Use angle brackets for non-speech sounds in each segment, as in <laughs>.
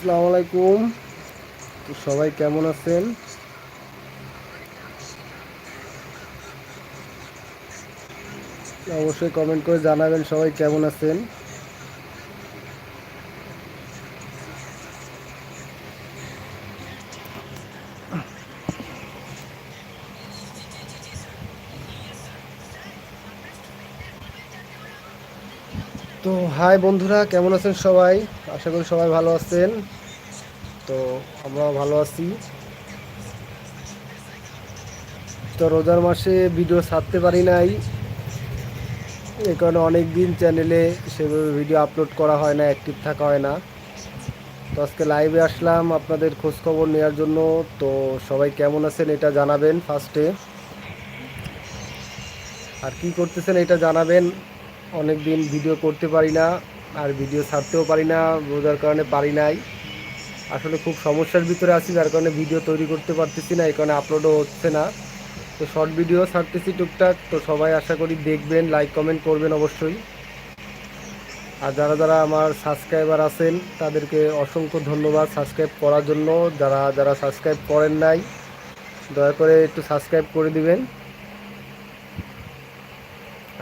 আসসালামু আলাইকুম। সবাই কেমন আছেন? অবশ্যই কমেন্ট করে জানাবেন সবাই কেমন আছেন তো হাই বন্ধুরা, কেমন আছেন সবাই? আশা করি সবাই ভালো আছেন। তো আমরাও ভালো আছি। তো রোজার মাসে ভিডিও ছাড়তে পারি নাই। এই কারণে অনেক দিন চ্যানেলে সেভাবে ভিডিও আপলোড করা হয় না অ্যাক্টিভ থাকা হয় না। তো আজকে লাইভে আসলাম আপনাদের খোঁজখবর নেওয়ার জন্য। তো সবাই কেমন আছেন এটা জানাবেন ফার্স্টে আর কি করতেছেন এটা জানাবেন? অনেক দিন ভিডিও করতে পারি না, আর ভিডিও ছাড়তেও পারি না রোজার কারণে পারি নাই। আসলে খুব সমস্যার ভিতরে আছি, যার কারণে ভিডিও তৈরি করতে পারতেছি না, এই কারণে আপলোডও হচ্ছে না। তো শর্ট ভিডিও ছাড়তেছি টুকটাক, তো সবাই আশা করি দেখবেন লাইক কমেন্ট করবেন অবশ্যই। আর যারা যারা আমার সাবস্ক্রাইবার আছেন, তাদেরকে অসংখ্য ধন্যবাদ সাবস্ক্রাইব করার জন্য। যারা যারা সাবস্ক্রাইব করেন নাই, দয়া করে একটু সাবস্ক্রাইব করে দিবেন।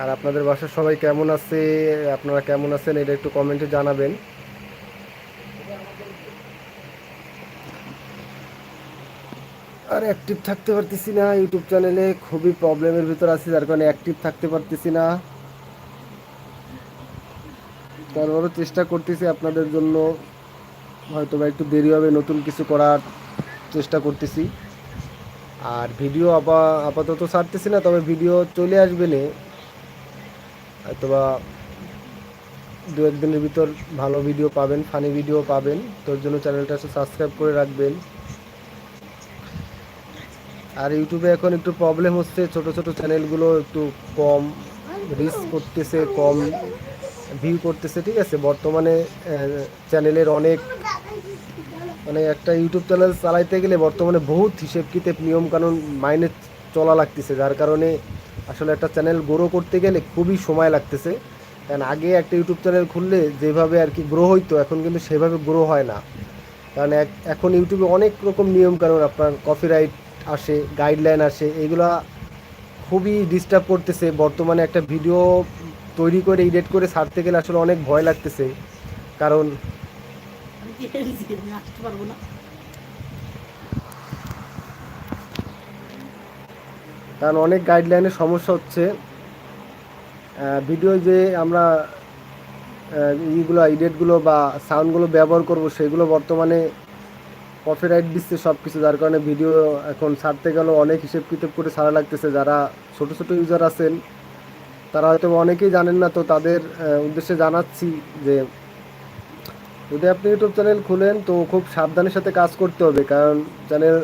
আর আপনাদের বাসার সবাই কেমন আছে? আপনারা কেমন আছেন? এটা একটু কমেন্টে জানাবেন। আর অ্যাক্টিভ থাকতে পারতেছি না ইউটিউব চ্যানেলে খুবই প্রবলেমের ভিতর আছি, যার কারণে অ্যাক্টিভ থাকতে পারতেছি না। তারপরও চেষ্টা করতেছি আপনাদের জন্য। হয়তো বা একটু দেরি হবে, নতুন কিছু করার চেষ্টা করতেছি। আর ভিডিও আপা আপাতত ছাড়তেছি না, তবে ভিডিও চলে আসবে হয়তোবা দু একদিনের ভিতর ভালো ভিডিও পাবেন ফানি ভিডিও পাবেন। তোর জন্য চ্যানেলটা সাবস্ক্রাইব করে রাখবেন। আর ইউটিউবে এখন একটু প্রবলেম হচ্ছে, ছোট ছোট চ্যানেলগুলো একটু কম রিচ করতেছে, কম ভিউ করতেছে, ঠিক আছে? বর্তমানে চ্যানেলের অনেক মানে একটা ইউটিউব চ্যানেল চালাইতে গেলে বর্তমানে বহুত হিসেব কিতেব নিয়মকানুন মাইনে চলা লাগতেছে। যার কারণে আসলে একটা চ্যানেল গ্রো করতে গেলে খুবই সময় লাগতেছে। কারণ আগে একটা ইউটিউব চ্যানেল খুললে যেভাবে আর কি গ্রো হইতো, এখন কিন্তু সেভাবে গ্রো হয় না। কারণ এখন ইউটিউবে অনেক রকম নিয়মকানুন, আপনার কপিরাইট আসে গাইডলাইন আসে, এগুলা খুবই ডিস্টার্ব করতেছে। বর্তমানে একটা ভিডিও তৈরি করে এডিট করে ছাড়তে গেলে আসলে অনেক ভয় লাগতেছে। কারণ আমি কি হেরেছি আমি আসতে পারব না কারণ অনেক গাইডলাইনের সমস্যা হচ্ছে। ভিডিও যে আমরা ইগুলো এডিটগুলো বা সাউন্ডগুলো ব্যবহার করব, সেগুলো বর্তমানে কপিরাইট দিচ্ছে সব কিছু যার কারণে ভিডিও এখন ছাড়তে গেলেও অনেক হিসেব কিতাব করে ছাড়া লাগতেছে। যারা ছোট ছোট ইউজার আছেন, তারা হয়তো অনেকেই জানেন না, তো তাদের উদ্দেশ্যে জানাচ্ছি যে, যদি আপনি ইউটিউব চ্যানেল খুলেন, তো খুব সাবধানের সাথে কাজ করতে হবে। কারণ চ্যানেল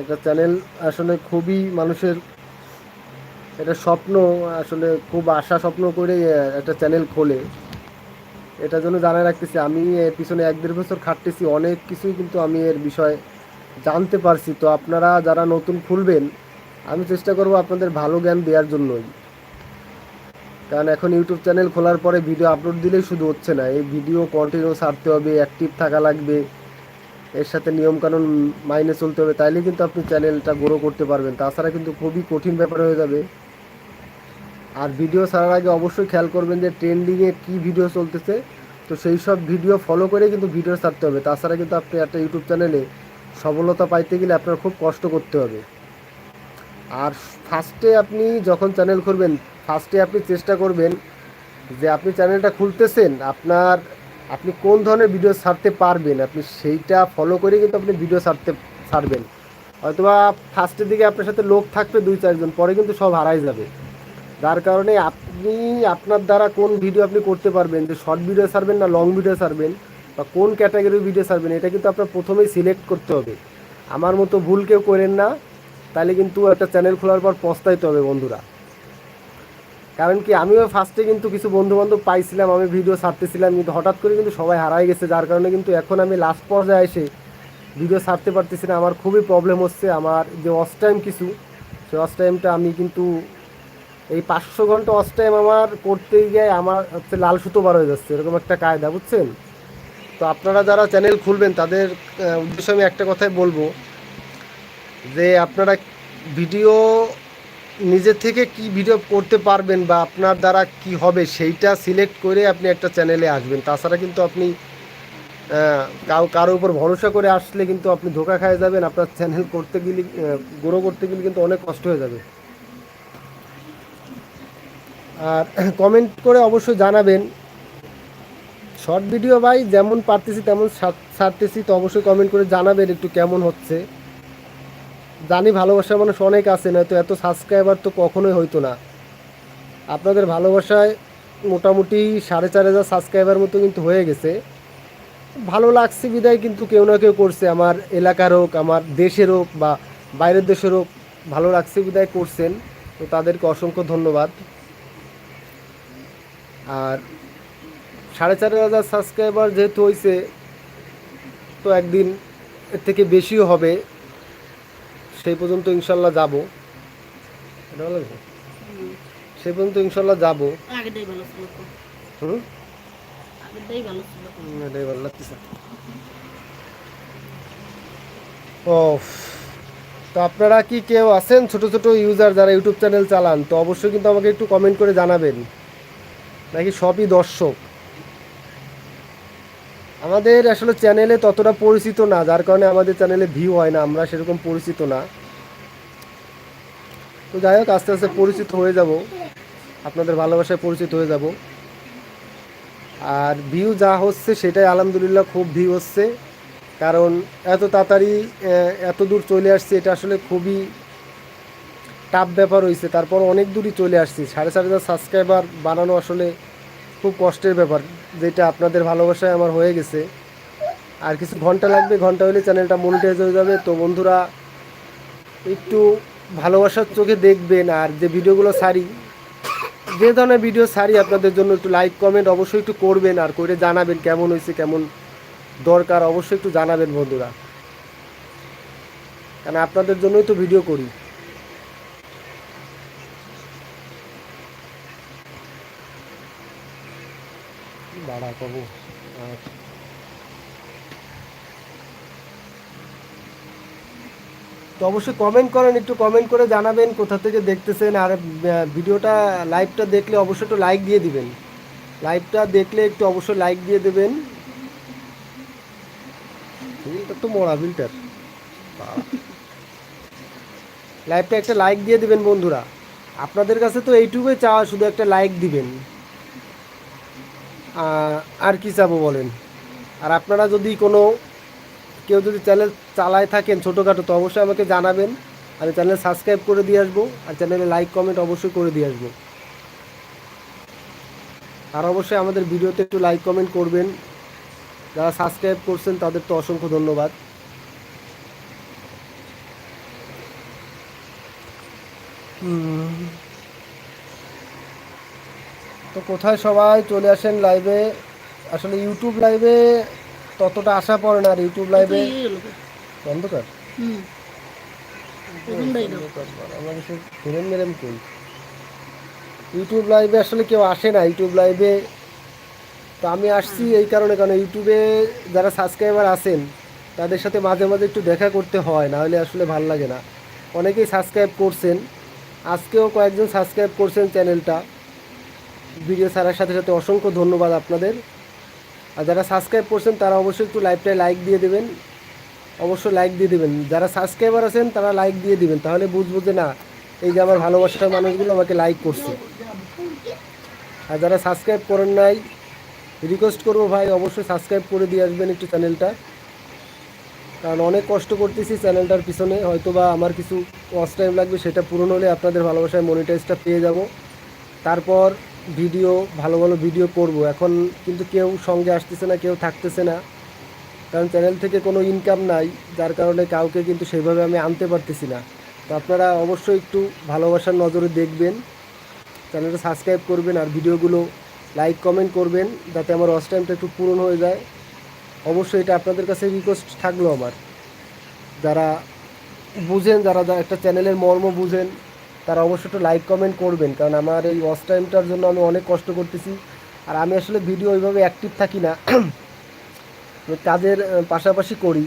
একটা চ্যানেল আসলে খুবই মানুষের এটা স্বপ্ন, আসলে খুব আশা স্বপ্ন করে একটা চ্যানেল খোলে। এটার জন্য জানাই রাখতেছি, আমি এর পিছনে এক দেড় বছর খাটতেছি, অনেক কিছুই কিন্তু আমি এর বিষয়ে জানতে পারছি। তো আপনারা যারা নতুন খুলবেন, আমি চেষ্টা করব আপনাদের ভালো জ্ঞান দেওয়ার জন্যই। কারণ এখন ইউটিউব চ্যানেল খোলার পরে ভিডিও আপলোড দিলেই শুধু হচ্ছে না, এই ভিডিও কন্টিনিউ ছাড়তে হবে অ্যাক্টিভ থাকা লাগবে। এর সাথে নিয়মকানুন মাইনে চলতে হবে তাইলে কিন্তু আপনি চ্যানেলটা গ্রো করতে পারবেন। তাছাড়া কিন্তু খুবই কঠিন ব্যাপার হয়ে যাবে। আর ভিডিও ছাড়ার আগে অবশ্যই খেয়াল করবেন যে ট্রেন্ডিংয়ে কী ভিডিও চলতেছে। তো সেই সব ভিডিও ফলো করে কিন্তু ভিডিও ছাড়তে হবে। তাছাড়া কিন্তু আপনি একটা ইউটিউব চ্যানেলে সফলতা পাইতে গেলে আপনার খুব কষ্ট করতে হবে। আর ফার্স্টে আপনি যখন চ্যানেল খুলবেন ফার্স্টে আপনি চেষ্টা করবেন যে আপনি চ্যানেলটা খুলতেছেন, আপনার আপনি কোন ধরনের ভিডিও ছাড়তে পারবেন, আপনি সেইটা ফলো করে কিন্তু আপনি ভিডিও ছাড়তে ছাড়বেন। হয়তোবা ফার্স্টের দিকে আপনার সাথে লোক থাকবে দুই চারজন পরে কিন্তু সব হারাই যাবে। যার কারণে আপনি, আপনার দ্বারা কোন ভিডিও আপনি করতে পারবেন, যে শর্ট ভিডিও ছাড়বেন না লং ভিডিও ছাড়বেন, বা কোন ক্যাটাগরির ভিডিও ছাড়বেন, এটা কিন্তু আপনার প্রথমেই সিলেক্ট করতে হবে। আমার মতো ভুল কেউ করেন না, তাহলে কিন্তু একটা চ্যানেল খোলার পর পস্তাইতে হবে বন্ধুরা। কারণ কি, আমিও ফার্স্টে কিন্তু কিছু বন্ধু বান্ধব পাইছিলাম, আমি ভিডিও ছাড়তেছিলাম, কিন্তু হঠাৎ করে কিন্তু সবাই হারাই গেছে, যার কারণে কিন্তু এখন আমি লাস্ট পর্যায়ে এসে ভিডিও ছাড়তে পারতেছি না। আমার খুবই প্রবলেম হচ্ছে আমার যে অস টাইম কিছু, সেই অস টাইমটা আমি কিন্তু এই পাঁচশো ঘণ্টা অস টাইম আমার করতে গিয়ে আমার হচ্ছে লাল সুতো বার হয়ে যাচ্ছে, এরকম একটা কায়দা, বুঝছেন? তো আপনারা যারা চ্যানেল খুলবেন, তাদের উদ্দেশ্যে আমি একটা কথাই বলব যে আপনারা ভিডিও নিজে থেকে কি ভিডিও করতে পারবেন বা আপনার দ্বারা কি হবে সেইটা সিলেক্ট করে আপনি একটা চ্যানেলে আসবেন। তাছাড়া কিন্তু আপনি কারোর উপর ভরসা করে আসলে কিন্তু আপনি ধোকা খায় যাবেন। আপনার চ্যানেল করতে গেলে গ্রো করতে গেলে কিন্তু অনেক কষ্ট হয়ে যাবে। আর <clears throat> কমেন্ট করে অবশ্যই জানাবেন। শর্ট ভিডিও ভাই, যেমন পারতেছি তেমন ছাড়তেছি তো অবশ্যই কমেন্ট করে জানাবেন একটু কেমন হচ্ছে। জানি ভালোবাসার মানুষ অনেক আছে না তো এত সাবস্ক্রাইবার তো কখনোই হইতো না। আপনাদের ভালোবাসায় মোটামুটি সাড়ে চার হাজার সাবস্ক্রাইবার মতো কিন্তু হয়ে গেছে। ভালো লাগছে বিদায়, কিন্তু কেউ না কেউ করছে। আমার এলাকার হোক, আমার দেশের হোক বা বাইরের দেশের হোক, ভালো লাগছে বিদায় করছেন। তো তাদেরকে অসংখ্য ধন্যবাদ। আর সাড়ে চার হাজার সাবস্ক্রাইবার যেহেতু হয়েছে তো একদিন এর থেকে বেশিও হবে। সেই পর্যন্ত ইনশাল্লাহ যাব। এটা ভালো সেই পর্যন্ত ইনশাল্লাহ যাব। হুম, এটাই ভালো লাগতেছে। ও তো আপনারা কি কেউ আছেন ছোট ছোট ইউজার যারা ইউটিউব চ্যানেল চালান তো অবশ্যই কিন্তু আমাকে একটু কমেন্ট করে জানাবেন। নাকি সবই দর্শক? আমাদের আসলে চ্যানেলে ততটা পরিচিত না, যার কারণে আমাদের চ্যানেলে ভিউ হয় না, আমরা সেরকম পরিচিত না। তো যাই হোক, আস্তে আস্তে পরিচিত হয়ে যাব। আপনাদের ভালোবাসায় পরিচিত হয়ে যাব। আর ভিউ যা হচ্ছে, সেটাই আলহামদুলিল্লাহ খুব ভিউ হচ্ছে। কারণ এত তাড়াতাড়ি এত দূর চলে আসছে, এটা আসলে খুবই টাফ ব্যাপার হয়েছে তারপর অনেক দূরই চলে আসছি। সাড়ে হাজার সাবস্ক্রাইবার বানানো আসলে খুব কষ্টের ব্যাপার। যেটা আপনাদের ভালোবাসায় আমার হয়ে গেছে। আর কিছু ঘণ্টা লাগবে, ঘণ্টা হলে চ্যানেলটা মনিটাইজ হয়ে যাবে। তো বন্ধুরা, একটু ভালোবাসার চোখে দেখবেন আর যে ভিডিওগুলো সারি, যে ধরনের ভিডিও ছাড়ি আপনাদের জন্য একটু লাইক কমেন্ট অবশ্যই একটু করবেন আর করে জানাবেন কেমন হয়েছে, কেমন দরকার অবশ্যই একটু জানাবেন বন্ধুরা। কারণ আপনাদের জন্যই তো ভিডিও করি বাড়া পাবো। তো অবশ্যই কমেন্ট করেন, একটু কমেন্ট করে জানাবেন কোথা থেকে দেখতেছেন, আর ভিডিওটা লাইভটা দেখলে অবশ্যই একটু লাইক দিয়ে দিবেন। লাইভটা দেখলে একটু অবশ্যই লাইক দিয়ে দেবেন। বিলটা তো মরা বিলটার লাইভটা একটা লাইক দিয়ে দিবেন বন্ধুরা। আপনাদের কাছে তো এইটুকুই চাওয়া, শুধু একটা লাইক দিবেন। আর কি চাবো বলেন? আর আপনারা যদি কোনো, কেউ যদি চ্যানেল চালায় থাকেন ছোটোখাটো, তো অবশ্যই আমাকে জানাবেন। আমি চ্যানেল সাবস্ক্রাইব করে দিয়ে আসব আর চ্যানেলে লাইক, কমেন্ট অবশ্যই করে দিয়ে আসব। আর অবশ্যই আমাদের ভিডিওতে একটু লাইক, কমেন্ট করবেন। যারা সাবস্ক্রাইব করছেন, তাদের তো অসংখ্য ধন্যবাদ। হুম। তো কোথায় সবাই চলে আসেন লাইভে আসলে ইউটিউব লাইভে ততটা আশা পড়ে না আর ইউটিউব লাইভে। অন্ধকার। আমরা কিছু ফিরেম মেরেম কই ইউটিউব লাইভে আসলে কেউ আসে না ইউটিউব লাইভে তো আমি আসছি এই কারণে কারণ ইউটিউবে যারা সাবস্ক্রাইবার আছেন তাদের সাথে মাঝে মাঝে একটু দেখা করতে হয় না হলে আসলে ভালো লাগে না। অনেকেই সাবস্ক্রাইব করছেন। আজকেও কয়েকজন সাবস্ক্রাইব করছেন চ্যানেলটা। ভিডিও ছাড়ার সাথে সাথে অসংখ্য ধন্যবাদ আপনাদের। আর যারা সাবস্ক্রাইব করছেন, তারা অবশ্যই একটু লাইভটায় লাইক দিয়ে দেবেন। অবশ্যই লাইক দিয়ে দেবেন। যারা সাবস্ক্রাইবার আছেন, তারা লাইক দিয়ে দিবেন। তাহলে বুঝব যে না, এই যে আমার ভালোবাসার মানুষগুলো আমাকে লাইক করছে। আর যারা সাবস্ক্রাইব করেন নাই রিকোয়েস্ট করব ভাই, অবশ্যই সাবস্ক্রাইব করে দিয়ে আসবেন একটু চ্যানেলটা কারণ অনেক কষ্ট করতেছি চ্যানেলটার পিছনে। হয়তো বা আমার কিছু ওয়াচ টাইম লাগবে, সেটা পূরণ হলে আপনাদের ভালোবাসায় মনিটাইজটা পেয়ে যাব। তারপর ভিডিও, ভালো ভালো ভিডিও করব। এখন কিন্তু কেউ সঙ্গে আসতেছে না, কেউ থাকতেছে না। কারণ চ্যানেল থেকে কোনো ইনকাম নাই, যার কারণে কাউকে কিন্তু সেইভাবে আমি আনতে পারতেছি না। তো আপনারা অবশ্যই একটু ভালোবাসার নজরে দেখবেন চ্যানেলটা সাবস্ক্রাইব করবেন আর ভিডিওগুলো লাইক কমেন্ট করবেন, যাতে আমার ওয়াচ টাইমটা একটু পূরণ হয়ে যায়। অবশ্যই এটা আপনাদের কাছে রিকোয়েস্ট থাকল আমার। যারা বুঝেন, যারা একটা চ্যানেলের মর্ম বুঝেন তারা অবশ্যই একটু লাইক কমেন্ট করবেন, কারণ আমার এই ওয়াচ টাইমটার জন্য আমি অনেক কষ্ট করতেছি। আর আমি আসলে ভিডিও ওইভাবে অ্যাক্টিভ থাকি না। <clears throat> কাজের পাশাপাশি করি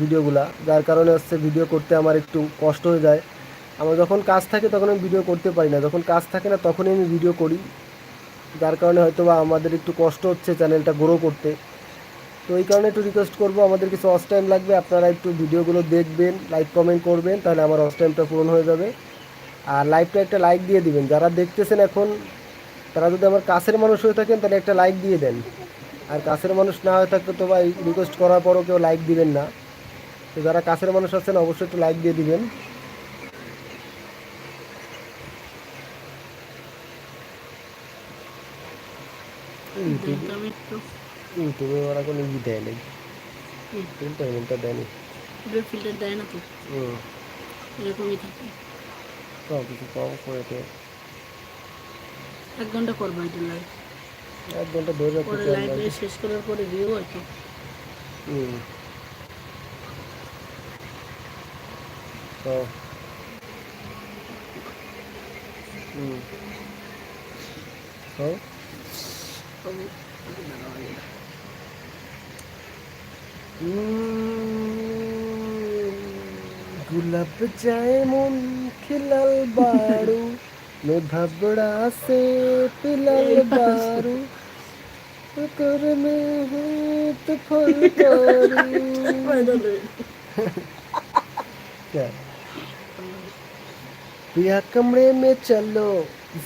ভিডিওগুলা যার কারণে হচ্ছে ভিডিও করতে আমার একটু কষ্ট হয়ে যায়। আমার যখন কাজ থাকে তখন আমি ভিডিও করতে পারি না, যখন কাজ থাকে না তখনই আমি ভিডিও করি। যার কারণে হয়তো বা আমাদের একটু কষ্ট হচ্ছে চ্যানেলটা গ্রো করতে। তো এই কারণে একটু রিকোয়েস্ট করব, আমাদের কিছু অস টাইম লাগবে, আপনারা একটু ভিডিওগুলো দেখবেন লাইক কমেন্ট করবেন, তাহলে আমার অস টাইমটা পূরণ হয়ে যাবে। আর লাইভটা একটা লাইক দিয়ে দিবেন। যারা দেখতেছেন এখন তারা যদি আমার কাছের মানুষ হয়ে থাকেন তাহলে একটা লাইক দিয়ে দেন। আর কাছের মানুষ না হয়ে থাকলে তো ভাই রিকোয়েস্ট করার পরও কেউ লাইক দিবেন না। তো যারা কাছের মানুষ আছেন অবশ্যই একটু লাইক দিয়ে দিবেন। ইউটিউব ওরা কোনো ই দেয় নেই। দেয়নি ভিডিও ফিল্টার দেয় না তো? হুম। এরকমই থাকে। সব কিছু কম করে দে এক ঘণ্টা করব এটা লাইভ এক ঘণ্টা ধরে পরে লাইভ শেষ করার পরে ভিউ হয়তো হুম। তো হুম। হ্যাঁ। তো হ্যাঁ। গুলাব যায় মন। खिलल बारू में भबड़ा से पिलल <laughs> बारू। कर में है तो फल क्या? पिया कमरे में चलो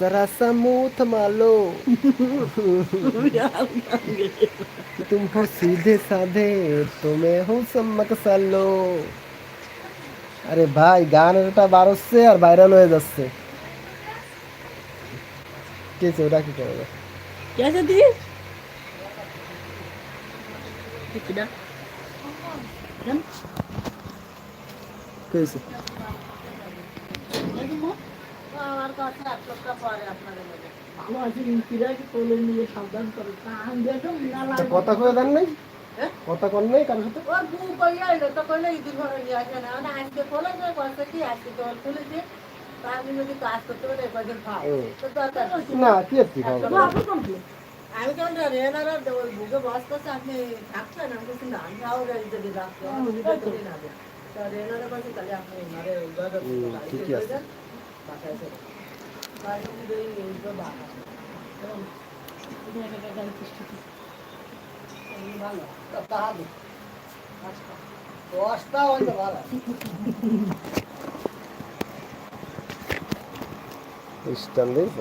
जरा सा मुँह थमा लो तुम हो सीधे साधे तो मैं हूँ सम्मक सालो। আরে ভাই গান এটা বার হচ্ছে আর ভাইরাল হয়ে যাচ্ছে। কে আছে? ওটা কি করবে কে দি? কথা কয়ে দেন নাই? কথা কর নাই কারোর সাথে? ও বউ কইয়া এলো তো কইলে ইদুর ঘরে নিয়ে আসে না। মানে আজকে খোলে যে কইছে কি আজকে তো খুলেছে তা আমি যদি কাজ করতে পারি একদিন খাও। তো দরকার না কি আছে খাওয়া আপনি কোন কি আমি কেমন এনারা ওই বুকে বস করছে আপনি থাকছেন? আমি কিছু না আমি খাও গাড়ি যদি রাখতে না তো। এনারা বলছে তাহলে আপনি মারে দাদা হুম, ঠিকই আছে। বাসায় চলে বাড়ি যদি এই তো বাসা। স্টান দিয়েছ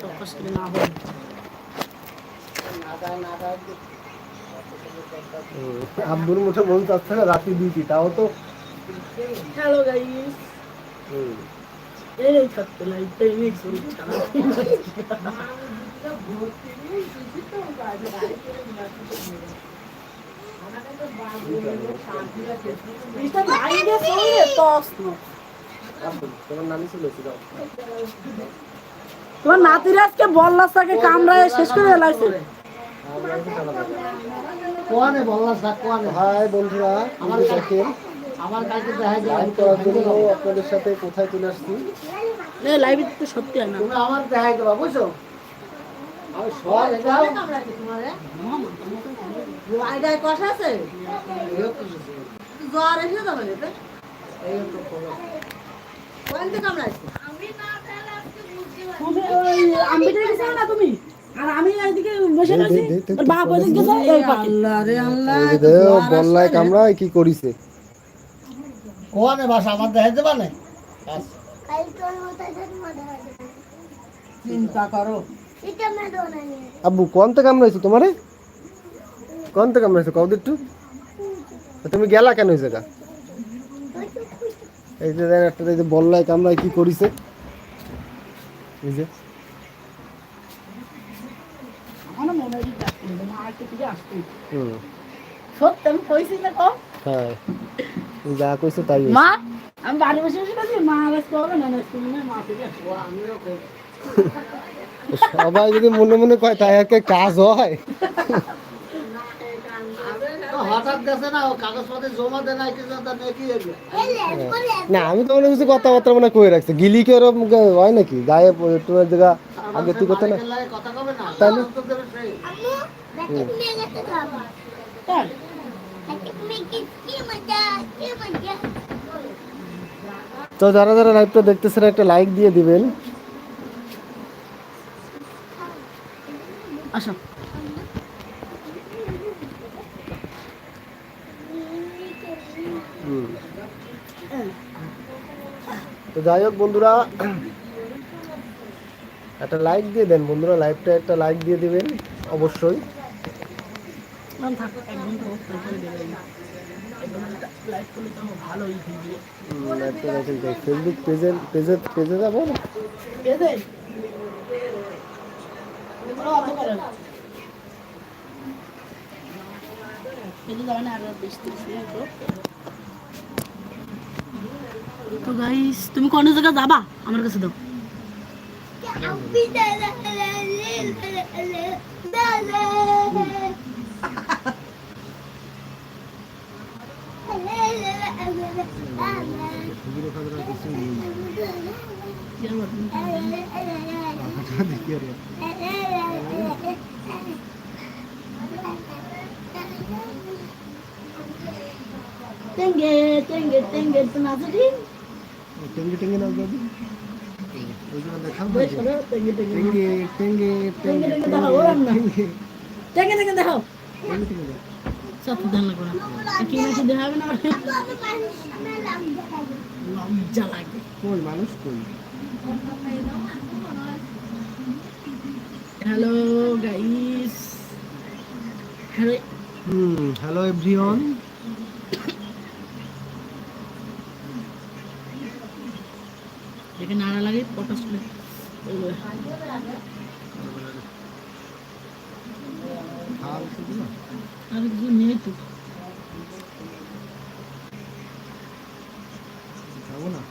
তো কষ্ট করে না আব্বুর মুঠে মন চাচ্ছে না রাতে দিতি তাও তো। হ্যালো গাইস হুম, এই থাকতে ছাড়া এটা নাই তোমার নাতির আজকে বল্লাসটাকে কামড়ায় শেষ করে লাগছে কোয়ানে বললা কোয়ানে? হাই বন্ধুরা আমার দেখেন। আমার কাছে দেখা যায় লাইভ করার জন্য আপনাদের সাথে কোথায় চলে আসছি? লাইভে তো সত্যি না। আমার দেখাই দেবা বুঝছ আমি সব এটাও আইডায় কষা আছে জ্বর এসে যাবে এতে কোন থেকে কামড়াইছে। তুমি ওই আম্বিটা গেছো না তুমি। আর আমি এইদিকে বসে আছি দে, দে, দে, আর বাপ ওইদিকে এই আল্লাহ রে আল্লাহ দেও বল্লায় কামড়ায় কি করিছে? কোয়ানে বাসা আমার চিন্তা করো। আব্বু কোন থেকে কামড়াইছো তোমারে? কোন থেকে কামড়াইছো কও একটু তুমি গেলা কেন এই জায়গা? এই যে দেখেন একটা এই যে বল্লায় কামড়ায় কি করিছে। এই যে। হয় হ্যাঁ। যা কইছো তাই মা আমি বাড়ি বসে বসে মা আওয়াজ করবে না না তুমি না মা থেকে আমিও সবাই যদি মনে মনে কয় তাই একটা কাজ হয়? না কিছু আমি তো মনে করছি কথাবার্তা মনে কয়ে রাখছে। গিলি কি ওরকম হয় নাকি? গায়ে তোমার জায়গা আগে তুই কথা না। তাহলে? তো যারা যারা লাইভটা দেখতেছেন একটা লাইক দিয়ে দিবেন। আসো। তো যাই হোক বন্ধুরা একটা লাইক দিয়ে দেন বন্ধুরা লাইভটা একটা লাইক দিয়ে দেবেন অবশ্যই। ফেসবুক পেজে পেজে পেজে যাব না এদে অন্ধকার এদিকে যাবে না আর বেশ তো গাইস তুমি কোন জায়গা যাবা? আমার কাছে দাও <laughs> <laughs> কি আর বলব? টেঙ্গে টেঙ্গে টেঙ্গে তো নাচি টেঙ্গে টেঙ্গে বেশ করো টেঙ্গে টেঙ্গে টেঙ্গে টেঙ্গে দেখাও টেঙ্গে টেঙ্গে দেখাও সব ধান লাগবে না কি নাকি দেখাবে না লজ্জা লাগে কই মানুষ কই hello guys hello hmm hello everyone দেখে নাড়া লাগে পটাশ করে আর কিছু নেই তো খাব না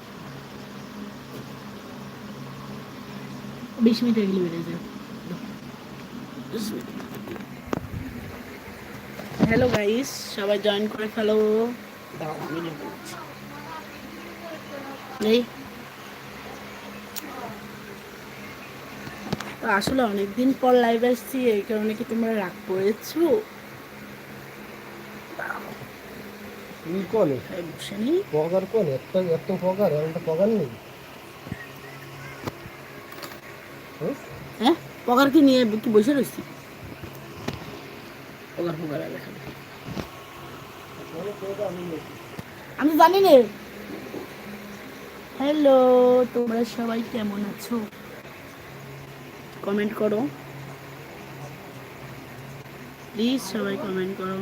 বিশ মিনিট এগুলো বেড়ে যায়। হ্যালো গাইস সবাই জয়েন করে ফেলো। দাও আমি। তো আসলে অনেকদিন পর লাইভ আসছি এই কারণে কি তোমরা রাগ করেছ? কোনে কোনে একটা এত পগার এমনটা পগার নেই? হ্যাঁ? পগার কি নিয়ে কি বসে রয়েছি পগার পগার আর আমি জানি নে। হ্যালো তোমরা সবাই কেমন আছো? কমেন্ট করো। প্লিজ সবাই কমেন্ট করো।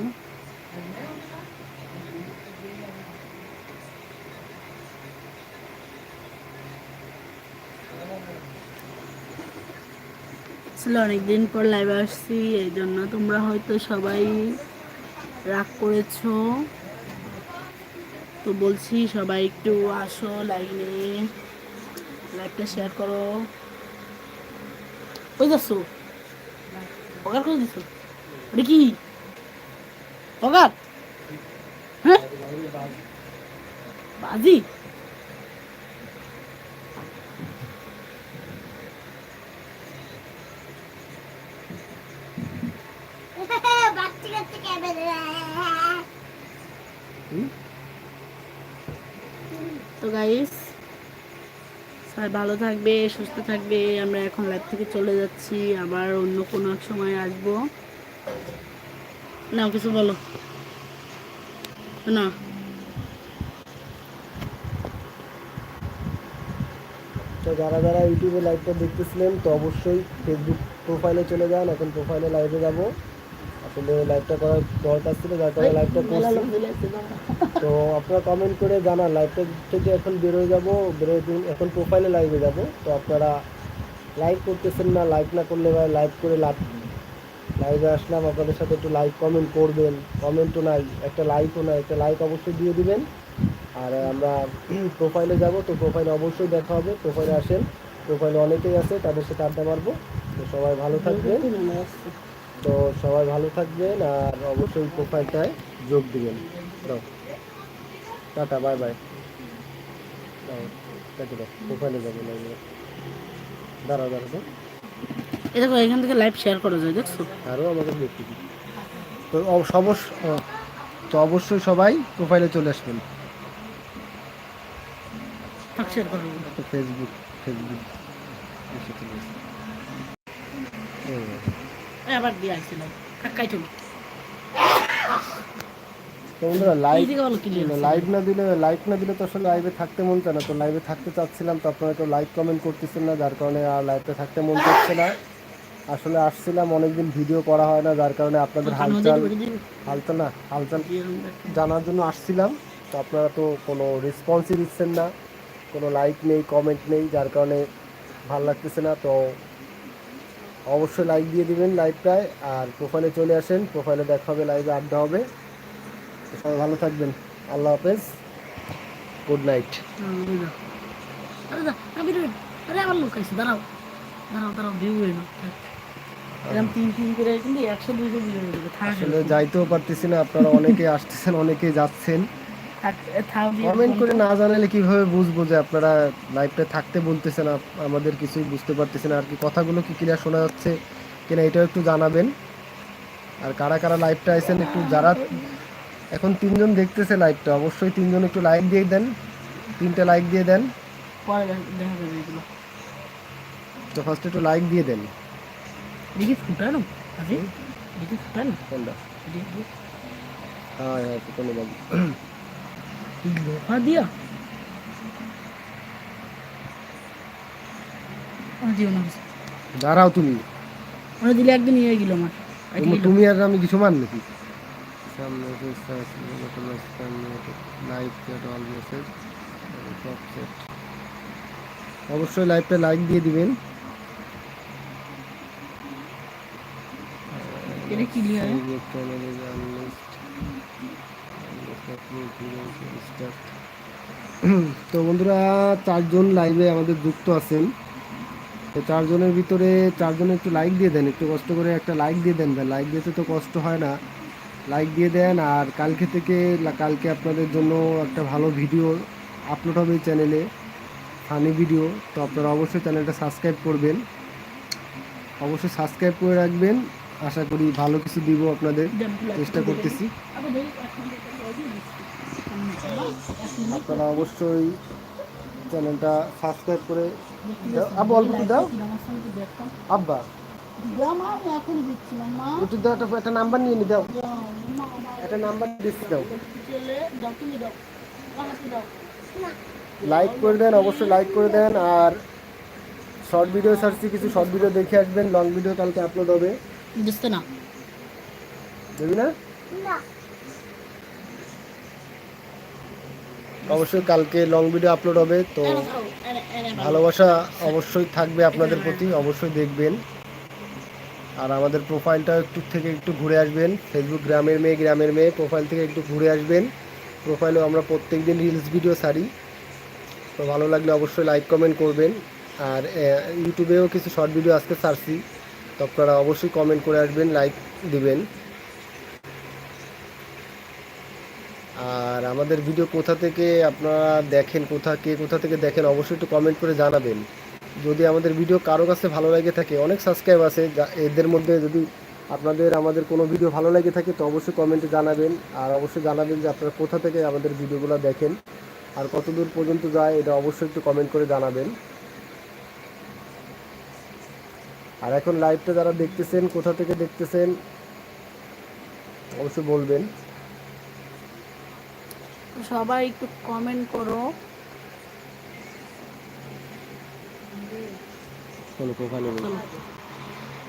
আসলে অনেকদিন পর লাইভ আসছি এই জন্য তোমরা হয়তো সবাই রাগ করেছ। তো বলছি সবাই একটু আসো লাইনে লাইভটা শেয়ার করো। ওই যাচ্ছ? পগার করে দিছো ওটা কি? পগার? হ্যাঁ? বাজি হুম? তো গাইস সবাই ভালো থাকবে, সুস্থ থাকবে। আমরা এখন লাইভ থেকে চলে যাচ্ছি, আবার অন্য কোনো এক সময় আসব। না কিছু বলো। না। তো যারা যারা ইউটিউবে লাইভটা দেখতেছিলেন, তো অবশ্যই ফেসবুক প্রোফাইলে চলে যান, এখন প্রোফাইলে লাইভে যাব। আসলে লাইভটা করার দরকার ছিল যার কারণে লাইভটা করছি। তো আপনারা কমেন্ট করে জানান লাইভটা থেকে এখন বেরোয় যাব বেরোয় দিন- এখন প্রোফাইলে লাইভে যাব। তো আপনারা লাইক করতেছেন না লাইক না করলে ভাই লাইভ করে লাভ লাইভে আসলাম আপনাদের সাথে একটু লাইক কমেন্ট করবেন। কমেন্টও নাই একটা লাইকও নাই একটা লাইক অবশ্যই দিয়ে দিবেন। আর আমরা <clears throat> প্রোফাইলে যাব তো প্রোফাইলে অবশ্যই দেখা হবে। প্রোফাইলে আসেন প্রোফাইলে অনেকেই আছে তাদের সাথে আড্ডা মারবো। তো সবাই ভালো থাকবেন। তো সবাই ভালো থাকবেন আর অবশ্যই প্রোফাইলটায় যোগ দিবেন। Tata bye bye. প্রোফাইলে যাব দাঁড়াও দাঁড়াও তো। এখান থেকে লাইভ শেয়ার করা যায় দেখছ? আরও আমাদের দেখতে তো অব- অবশ্য তো অবশ্যই সবাই প্রোফাইলে চলে আসবেন। ফেসবুক ফেসবুক আবার দিয়ে কাকাই বন্ধুরা লাইভ না দিলে না দিলে তো আসলে লাইভে থাকতে মন চায় না। তো লাইভে থাকতে চাচ্ছিলাম তো আপনারা তো কমেন্ট করতেছেন না যার কারণে আর লাইভে থাকতে মন না। আসলে আসছিলাম অনেকদিন ভিডিও করা হয় না যার কারণে আপনাদের হালচাল হালচাল না হালচাল জানার জন্য আসছিলাম। তো আপনারা তো কোনো রেসপন্সই দিচ্ছেন না কোনো লাইক নেই কমেন্ট নেই যার কারণে ভালো লাগতেছে না। তো অবশ্যই লাইক দিয়ে দিবেন লাইভটায় আর প্রোফাইলে চলে আসেন প্রোফাইলে দেখা হবে লাইভে আড্ডা হবে। সবাই ভালো থাকবেন। আল্লাহ হাফেজ। গুড নাইট আরে আমার লোক আছে দাঁড়াও। দাঁড়াও ভিউ হয়ে আসলে যাইতেও পারতেছি না আপনারা অনেকে আসতেছেন অনেকে যাচ্ছেন। কমেন্ট করে না জানালে কীভাবে বুঝব যে আপনারা লাইভটা থাকতে বলতেছেন আমাদের কিছুই বুঝতে পারতেছেন আর কি কথাগুলো কি ক্লিয়ার শোনা যাচ্ছে কিনা এটাও একটু জানাবেন। আর কারা কারা লাইভটা আছেন একটু যারা এখন তিনজন দেখতেছে লাইভটা অবশ্যই তিনজন একটু লাইক দিয়ে দেন তিনটে লাইক দিয়ে দেন। তো ফার্স্ট একটু লাইক দিয়ে দেন। দেখি ফুটানো? দেখি ফুটানো? কোনটা? হ্যাঁ হ্যাঁ বাবু লোহা দিয়া? দাঁড়াও তুমি। মানে দিলে একদিন ইয়ে গেল আমার। তুমি- আর আমি কিছু মান নাকি সামনে লাইভ অল মেসেজ অবশ্যই লাইভটা লাইক দিয়ে দিবেন। এটা কি লিয়া তো বন্ধুরা, চারজন লাইভে আমাদের যুক্ত আছেন। তো চারজনের ভিতরে চারজনে একটু লাইক দিয়ে দেন, একটু কষ্ট করে একটা লাইক দিয়ে দেন। লাইক দিতে তো কষ্ট হয় না। লাইক দিয়ে দেন, আর কালকে থেকে কালকে আপনাদের জন্য একটা ভালো ভিডিও আপলোড হবে চ্যানেলে ফানি ভিডিও তো আপনারা অবশ্যই চ্যানেলটা সাবস্ক্রাইব করবেন। অবশ্যই সাবস্ক্রাইব করে রাখবেন। আশা করি ভালো কিছু দিব আপনাদের। চেষ্টা করতেছি। আপনারা অবশ্যই চ্যানেলটা সাবস্ক্রাইব করে। আব্বা, অল্প দাও। আব্বা। দাও, একটা নাম্বার নিয়ে নি, দাও। একটা নাম্বার দিচ্ছি, দাও। লাইক করে দেন, অবশ্যই লাইক করে দেন। আর শর্ট ভিডিও সার্চি কিছু শর্ট ভিডিও দেখে আসবেন। লং ভিডিও কালকে আপলোড হবে। না। দেখবি না? অবশ্যই কালকে লং ভিডিও আপলোড হবে তো ভালোবাসা অবশ্যই থাকবে আপনাদের প্রতি অবশ্যই দেখবেন। আর আমাদের প্রোফাইলটা একটু থেকে একটু ঘুরে আসবেন ফেসবুক গ্রামের মেয়ে গ্রামের মেয়ে প্রোফাইল থেকে একটু ঘুরে আসবেন। প্রোফাইলেও আমরা প্রত্যেক দিন রিলস ভিডিও ছাড়ি। তো ভালো লাগলে অবশ্যই লাইক কমেন্ট করবেন। আর ইউটিউবেও কিছু শর্ট ভিডিও আজকে ছাড়ছি। তো আপনারা অবশ্যই কমেন্ট করে আসবেন লাইক দিবেন। আর আমাদের ভিডিও কোথা থেকে আপনারা দেখেন, কোথা কে, কোথা থেকে দেখেন, অবশ্যই একটু কমেন্ট করে জানাবেন। যদি আমাদের ভিডিও কারও কাছে ভালো লাগে থাকে, অনেক সাবস্ক্রাইব আছে এদের মধ্যে যদি আপনাদের, আমাদের কোনো ভিডিও ভালো লাগে থাকে, তো অবশ্যই কমেন্টে জানাবেন। আর অবশ্যই জানাবেন যে আপনারা কোথা থেকে আমাদের ভিডিওগুলো দেখেন। আর কত দূর পর্যন্ত যায়, এটা অবশ্যই একটু কমেন্ট করে জানাবেন। আর এখন লাইভটা যারা দেখতেছেন কোথা থেকে দেখতেছেন অবশ্যই বলবেন। সবাই একটু কমেন্ট করো।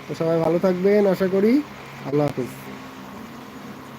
তো সবাই ভালো থাকবেন আশা করি। আল্লাহ হাফিজ।